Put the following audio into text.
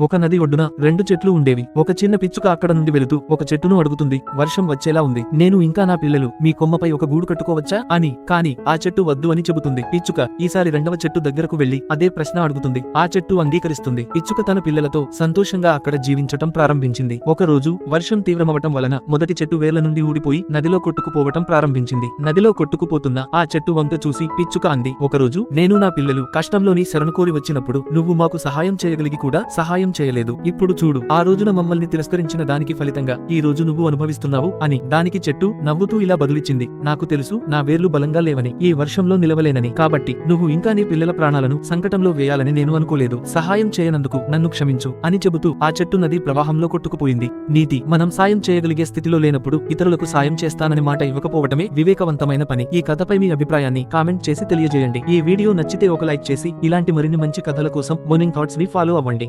ఒక నది ఒడ్డున రెండు చెట్లు ఉండేవి. ఒక చిన్న పిచ్చుక అక్కడ నుండి వెళుతూ ఒక చెట్టును అడుగుతుంది. వర్షం వచ్చేలా ఉంది. నేను ఇంకా నా పిల్లలు మీ కొమ్మపై ఒక గూడు కట్టుకోవచ్చా అని. కాని ఆ చెట్టు వద్దు అని చెబుతుంది. పిచ్చుక ఈసారి రెండవ చెట్టు దగ్గరకు వెళ్ళి అదే ప్రశ్న అడుగుతుంది. ఆ చెట్టు అంగీకరిస్తుంది. పిచ్చుక తన పిల్లలతో సంతోషంగా అక్కడ జీవించటం ప్రారంభించింది. ఒక రోజు వర్షం తీవ్రమవటం వలన మొదటి చెట్టు వేర్ల నుండి ఊడిపోయి నదిలో కొట్టుకుపోవటం ప్రారంభించింది. నదిలో కొట్టుకుపోతున్న ఆ చెట్టు వంక చూసి పిచ్చుక అంది. ఒకరోజు నేను నా పిల్లలు కష్టంలోని శరణుకోరి వచ్చినప్పుడు నువ్వు మాకు సహాయం చేయగలిగి కూడా సహాయం సహాయం చేయలేదు. ఇప్పుడు చూడు ఆ రోజున మమ్మల్ని తిరస్కరించిన దానికి ఫలితంగా ఈ రోజు నువ్వు అనుభవిస్తున్నావు అని దానికి చెట్టు నవ్వుతూ ఇలా బదులిచ్చింది. నాకు తెలుసు నా వేర్లు బలంగా లేవని ఈ వర్షంలో నిలవలేనని. కాబట్టి నువ్వు ఇంకా నీ పిల్లల ప్రాణాలను సంకటంలో వేయాలని నేను అనుకోలేదు. సహాయం చేయనందుకు నన్ను క్షమించు అని చెబుతూ ఆ చెట్టు నది ప్రవాహంలో కొట్టుకుపోయింది. నీతి మనం సాయం చేయగలిగే స్థితిలో లేనప్పుడు ఇతరులకు సాయం చేస్తానని మాట ఇవ్వకపోవటమే వివేకవంతమైన పని. ఈ కథపై మీ అభిప్రాయాన్ని కామెంట్ చేసి తెలియజేయండి. ఈ వీడియో నచ్చితే ఒక లైక్ చేసి ఇలాంటి మరిన్ని మంచి కథల కోసం మోర్నింగ్ థాట్స్ని ఫాలో అవ్వండి.